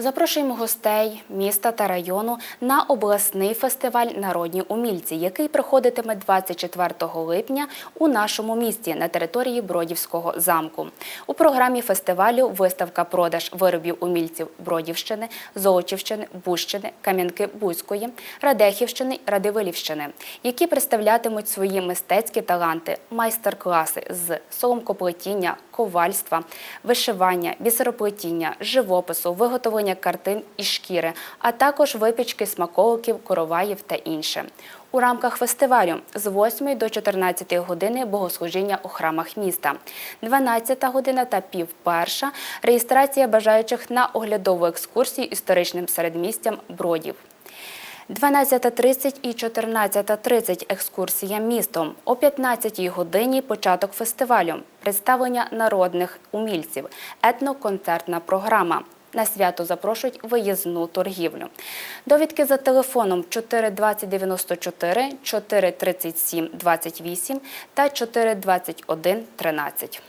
Запрошуємо гостей міста та району на обласний фестиваль Народні умільці, який проходитиме 24 липня у нашому місті на території Бродівського замку. У програмі фестивалю виставка продаж виробів умільців Бродівщини, Золочівщини, Бущини, Кам'янки-Бузької, Радехівщини, Радивилівщини, які представлятимуть свої мистецькі таланти, майстер-класи з соломкоплетіння, ковальства, вишивання, бісероплетіння, живопису, виготовлення картин і шкіри, а також випічки смаколиків, короваїв та інше. У рамках фестивалю з 8 до 14 години богослужіння у храмах міста, 12 година та пів перша реєстрація бажаючих на оглядову екскурсію історичним середмістям Бродів. 12.30 і 14.30 екскурсія містом. О 15 годині початок фестивалю. Представлення народних умільців. Етноконцертна програма. На свято запрошують виїзну торгівлю. Довідки за телефоном 42094, 43728 та 42113.